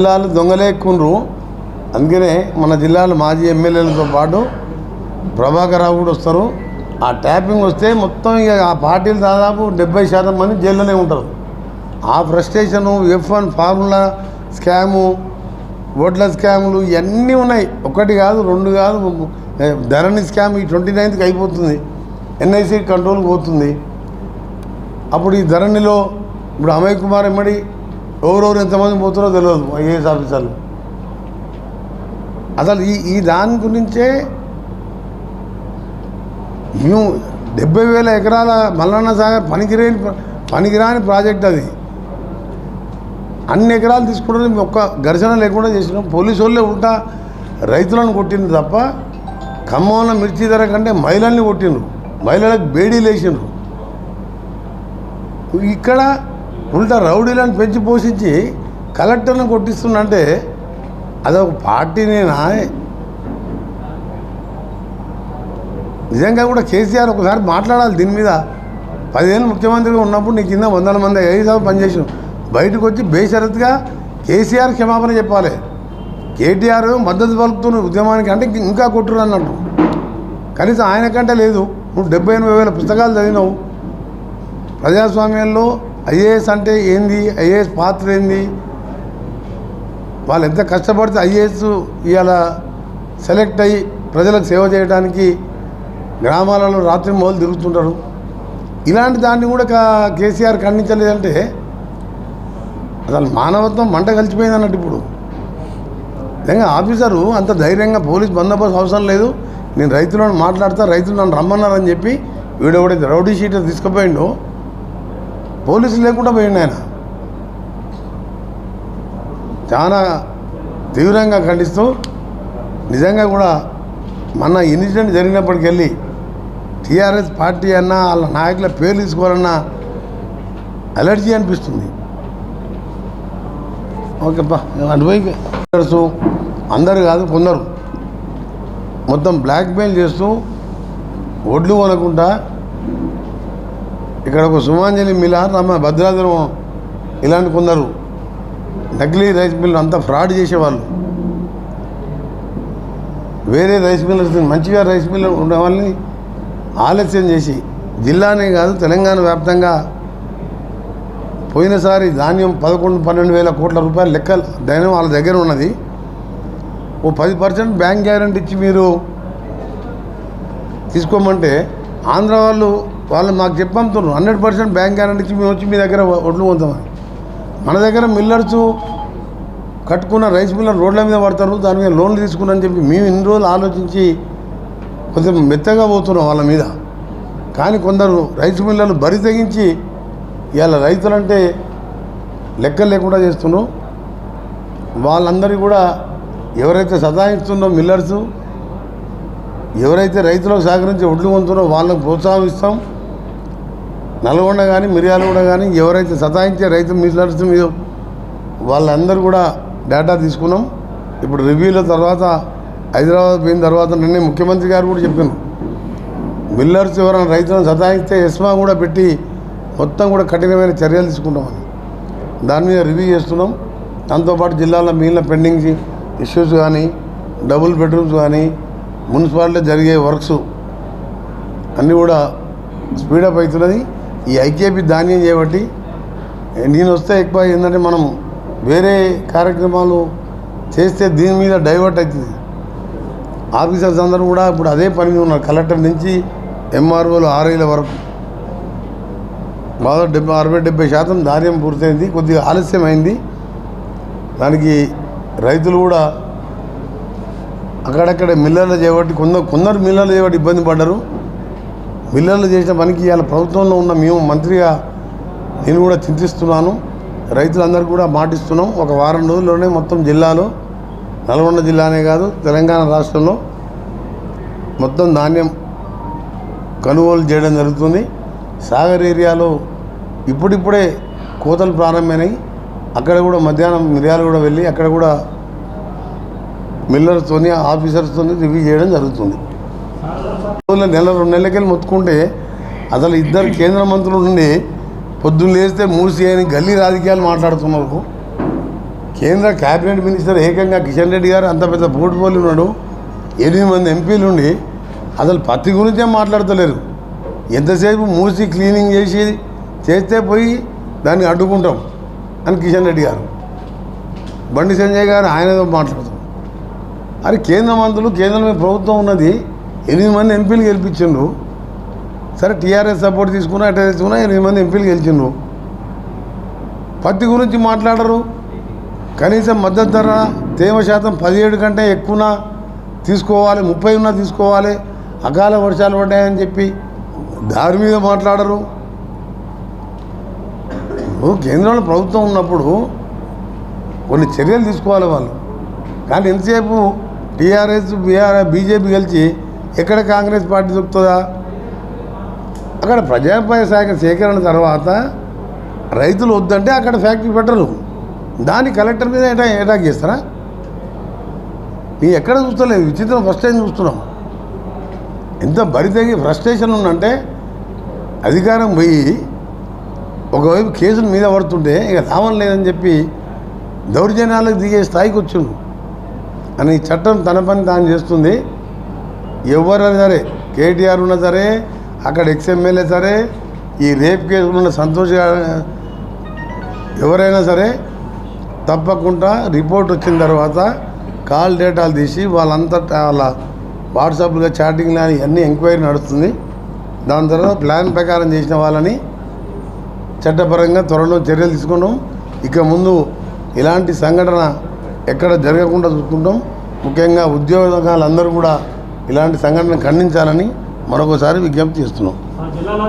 జిల్లాలు దొంగలేకుండ్రు. అందుకనే మన జిల్లాలో మాజీ ఎమ్మెల్యేలతో పాటు ప్రభాకర్ రావు కూడా వస్తారు. ఆ ట్యాపింగ్ వస్తే మొత్తం ఇక ఆ పార్టీలు దాదాపు డెబ్బై శాతం మంది జైల్లోనే ఉంటారు. ఆ frustration F one formula scam ఓట్ల స్కాములు ఇవన్నీ ఉన్నాయి. ఒకటి కాదు రెండు కాదు ధరణి స్కామ్ ఈ ట్వంటీ నైన్త్కి అయిపోతుంది. ఎన్ఐసి కంట్రోల్కి పోతుంది. అప్పుడు ఈ ధరణిలో ఇప్పుడు అమయ్ కుమార్ ఎమ్మడి ఎవరెవరు ఎంతమంది పోతారో తెలియదు ఐఏఎస్ ఆఫీసర్లు. అసలు ఈ ఈ దాని గురించే మేము డెబ్బై వేల ఎకరాల మల్లన్న సాగర్ పనికిరేని పనికిరాని ప్రాజెక్ట్ అది. అన్ని ఎకరాలు తీసుకోవడం ఒక్క ఘర్షణ లేకుండా చేసినాం. పోలీసు వాళ్ళే ఉంటా రైతులను కొట్టిండ్రు తప్ప ఖమ్మంలో మిర్చి ధర కంటే మహిళల్ని కొట్టిండ్రు. మహిళలకు బేడీలు వేసిండ్రు. ఇక్కడ ఉంటా రౌడీలను పెంచి పోషించి కలెక్టర్ని కొట్టిస్తుందంటే అదొక పార్టీనేనా? నిజంగా కూడా కేసీఆర్ ఒకసారి మాట్లాడాలి దీని మీద. పదిహేను ముఖ్యమంత్రిగా ఉన్నప్పుడు నీ కింద వందల మంది ఐదు పనిచేసాం బయటకు వచ్చి బేషరత్గా కేసీఆర్ క్షమాపణ చెప్పాలి. కేటీఆర్ మద్దతు పలుకుతున్న ఉద్యమానికి అంటే ఇంకా కొట్టురు అన్నట్టు. కనీసం ఆయన కంటే లేదు. నువ్వు డెబ్బై ఎనభై వేల పుస్తకాలు చదివినావు. ప్రజాస్వామ్యంలో ఐఏఎస్ అంటే ఏంది? ఐఏఎస్ పాత్ర ఏంది? వాళ్ళు ఎంత కష్టపడితే ఐఏఎస్ ఇవాళ సెలెక్ట్ అయ్యి ప్రజలకు సేవ చేయడానికి గ్రామాలలో రాత్రి మొదలు తిరుగుతుంటారు. ఇలాంటి దాన్ని కూడా కేసీఆర్ ఖండించలేదంటే అసలు మానవత్వం మంట కలిసిపోయింది అన్నట్టు ఇప్పుడు. నిజంగా ఆఫీసరు అంత ధైర్యంగా పోలీస్ బందోబస్తు అవసరం లేదు. నేను రైతులను మాట్లాడతా రైతులు నన్ను రమ్మన్నారని చెప్పి వీడెవడైతే రౌడీ షీటర్ తీసుకుపోయిండు పోలీసులు లేకుండా పోయిండు ఆయన. చాలా తీవ్రంగా ఖండిస్తూ నిజంగా కూడా మన ఇన్సిడెంట్ జరిగినప్పటికెళ్ళి టీఆర్ఎస్ పార్టీ అన్నా వాళ్ళ నాయకుల పేరు తీసుకోవాలన్నా అలర్జీ అనిపిస్తుంది. ఓకేపా అటువైపు అందరు కాదు కొందరు మొత్తం బ్లాక్మెయిల్ చేస్తూ ఒడ్లు కొనకుండా ఇక్కడ ఒక సుమాంజలి మిల రమ్మ భద్రాద్రం ఇలాంటి కొందరు నకిలీ రైస్ మిల్లు అంతా ఫ్రాడ్ చేసేవాళ్ళు. వేరే రైస్ మిల్లర్స్ మంచిగా రైస్ మిల్లర్ ఉండే వాళ్ళని ఆలస్యం చేసి జిల్లానే కాదు తెలంగాణ వ్యాప్తంగా పోయినసారి ధాన్యం పదకొండు పన్నెండు వేల కోట్ల రూపాయల లెక్క ధైర్యం వాళ్ళ దగ్గర ఉన్నది. ఓ పది పర్సెంట్ బ్యాంక్ గ్యారంటీ ఇచ్చి మీరు తీసుకోమంటే ఆంధ్ర వాళ్ళు వాళ్ళు మాకు చెప్పంతున్నారు. హండ్రెడ్ పర్సెంట్ బ్యాంక్ గ్యారంటీ ఇచ్చి మేము వచ్చి మీ దగ్గర ఒడ్లు పొందామని మన దగ్గర మిల్లర్స్ కట్టుకున్న రైస్ మిల్లర్ రోడ్ల మీద పడతారు దాని మీద లోన్లు తీసుకున్నారని చెప్పి మేము ఇన్ని రోజులు ఆలోచించి కొంచెం మెత్తగా పోతున్నాం వాళ్ళ మీద. కానీ కొందరు రైస్ మిల్లర్లు బరి తెగించి ఇవాళ రైతులంటే లెక్క లేకుండా చేస్తున్నాం వాళ్ళందరూ కూడా ఎవరైతే సతాయిస్తుందో మిల్లర్సు ఎవరైతే రైతులకు సహకరించి ఒడ్లు పొందుతున్నారో వాళ్ళకు ప్రోత్సాహం ఇస్తాం. నల్గొండ కానీ మిర్యాలగూడ కానీ ఎవరైతే సతాయించే రైతు మిల్లర్స్ మీద వాళ్ళందరూ కూడా డేటా తీసుకున్నాం. ఇప్పుడు రివ్యూల తర్వాత హైదరాబాద్ పోయిన తర్వాత నిన్నే ముఖ్యమంత్రి గారు కూడా చెప్పాను మిల్లర్స్ ఎవరైనా రైతులను సతాయిస్తే ఎస్మా కూడా పెట్టి మొత్తం కూడా కఠినమైన చర్యలు తీసుకుంటామని. దాని మీద రివ్యూ చేస్తున్నాం. దాంతోపాటు జిల్లాలో మిగిలిన పెండింగ్ ఇష్యూస్ కానీ డబుల్ బెడ్రూమ్స్ కానీ మున్సిపాలిటీ జరిగే వర్క్స్ అన్నీ కూడా స్పీడప్ అవుతున్నది. ఈ ఐకేపీ ధాన్యం చేయబట్టి నేను వస్తే ఎక్కువ ఏంటంటే మనం వేరే కార్యక్రమాలు చేస్తే దీని మీద డైవర్ట్ అవుతుంది. ఆఫీసర్స్ అందరూ కూడా ఇప్పుడు అదే పని మీద ఉన్నారు కలెక్టర్ నుంచి ఎంఆర్ఓలు ఆర్ఐల వరకు. దాదాపు డెబ్బై అరవై డెబ్బై శాతం ధాన్యం పూర్తయింది కొద్దిగా ఆలస్యం అయింది. దానికి రైతులు కూడా అక్కడక్కడ మిల్లర్లు చేయబట్టి కొందరు కొందరు మిల్లర్లు చేయబట్టి ఇబ్బంది పడ్డారు. మిల్లర్లు చేసిన పనికి ఇవాళ ప్రభుత్వంలో ఉన్న మేము మంత్రిగా నేను కూడా చింతిస్తున్నాను. రైతులందరికీ కూడా మాటిస్తున్నాం. ఒక వారం రోజుల్లోనే మొత్తం జిల్లాలో నల్గొండ జిల్లానే కాదు తెలంగాణ రాష్ట్రంలో మొత్తం ధాన్యం కొనుగోలు చేయడం జరుగుతుంది. సాగర్ ఏరియాలో ఇప్పుడిప్పుడే కోతలు ప్రారంభమైనాయి. అక్కడ కూడా మధ్యాహ్నం మిర్యాలు కూడా వెళ్ళి అక్కడ కూడా మిల్లర్స్తోని ఆఫీసర్స్తోని రివ్యూ చేయడం జరుగుతుంది. నెల రెండు నెలలకెళ్ళి మొత్తుకుంటే అసలు ఇద్దరు కేంద్ర మంత్రులు ఉండి పొద్దున్న లేస్తే మూసి అని గల్లీ రాజకీయాలు మాట్లాడుతున్నారు. కేంద్ర క్యాబినెట్ మినిస్టర్ ఏకంగా కిషన్ రెడ్డి గారు అంత పెద్ద పోర్ట్ఫోలియో ఉన్నాడు. ఎనిమిది మంది ఎంపీలు ఉండి అసలు పత్తి గురించే మాట్లాడతలేరు. ఎంతసేపు మూసి క్లీనింగ్ చేసి చేస్తే పోయి దాన్ని అడ్డుకుంటాం అని కిషన్ రెడ్డి గారు. బండి సంజయ్ గారు ఆయనతో మాట్లాడుతాం అరే కేంద్ర మంత్రులు కేంద్రమే ప్రభుత్వం ఉన్నది ఎనిమిది మంది ఎంపీలు గెలిపించిండ్రు. సరే టీఆర్ఎస్ సపోర్ట్ తీసుకున్నా అట్లా తీసుకున్నా ఎనిమిది మంది ఎంపీలు గెలిచిండ్రు. పత్తి గురించి మాట్లాడరు. కనీసం మద్దతు ధర తేమ శాతం పదిహేడు కంటే ఎక్కువన తీసుకోవాలి ముప్పై ఉన్నా తీసుకోవాలి అకాల వర్షాలు పడ్డాయని చెప్పి దారి మీద మాట్లాడరు. కేంద్రంలో ప్రభుత్వం ఉన్నప్పుడు కొన్ని చర్యలు తీసుకోవాలి వాళ్ళు. కానీ ఎంతసేపు టీఆర్ఎస్ బీఆర్ బీజేపీ గెలిచి ఎక్కడ కాంగ్రెస్ పార్టీ దొరుకుతుందా? అక్కడ ప్రజాపాయ శాఖ సేకరణ తర్వాత రైతులు వద్దంటే అక్కడ ఫ్యాక్టరీ పెట్టరు. దాన్ని కలెక్టర్ మీద ఎటా అటాక్ చేస్తారా? నీ ఎక్కడ చూస్తలేదు. విచిత్రం ఫస్ట్ టైం చూస్తున్నాం. ఎంత బరితెగి ఫ్రస్ట్రేషన్ ఉందంటే అధికారం పోయి ఒకవైపు కేసులు మీద పడుతుంటే ఇక లాభం లేదని చెప్పి దౌర్జన్యాలకు దిగే స్థాయికి వచ్చిండు. అని చట్టం తన పని తాను చేస్తుంది. ఎవరైనా సరే కేటీఆర్ ఉన్నా సరే అక్కడ ఎక్స్ఎమ్మెల్యే సరే ఈ రేప్ కేసులు ఉన్న సంతోష్ ఎవరైనా సరే తప్పకుండా రిపోర్ట్ వచ్చిన తర్వాత కాల్ డేటాలు తీసి వాళ్ళంతా వాళ్ళ వాట్సాప్లుగా చాటింగ్ అని అన్నీ ఎంక్వైరీ నడుస్తుంది. దాని తర్వాత ప్లాన్ ప్రకారం చేసిన వాళ్ళని చట్టపరంగా త్వరలో చర్యలు తీసుకున్నాం ఇక ముందు ఇలాంటి సంఘటన ఎక్కడ జరగకుండా చూసుకుంటాం. ముఖ్యంగా ఉద్యోగాలందరూ కూడా ఇలాంటి సంఘటన ఖండించాలని మరొకసారి విజ్ఞప్తి చేస్తున్నాం.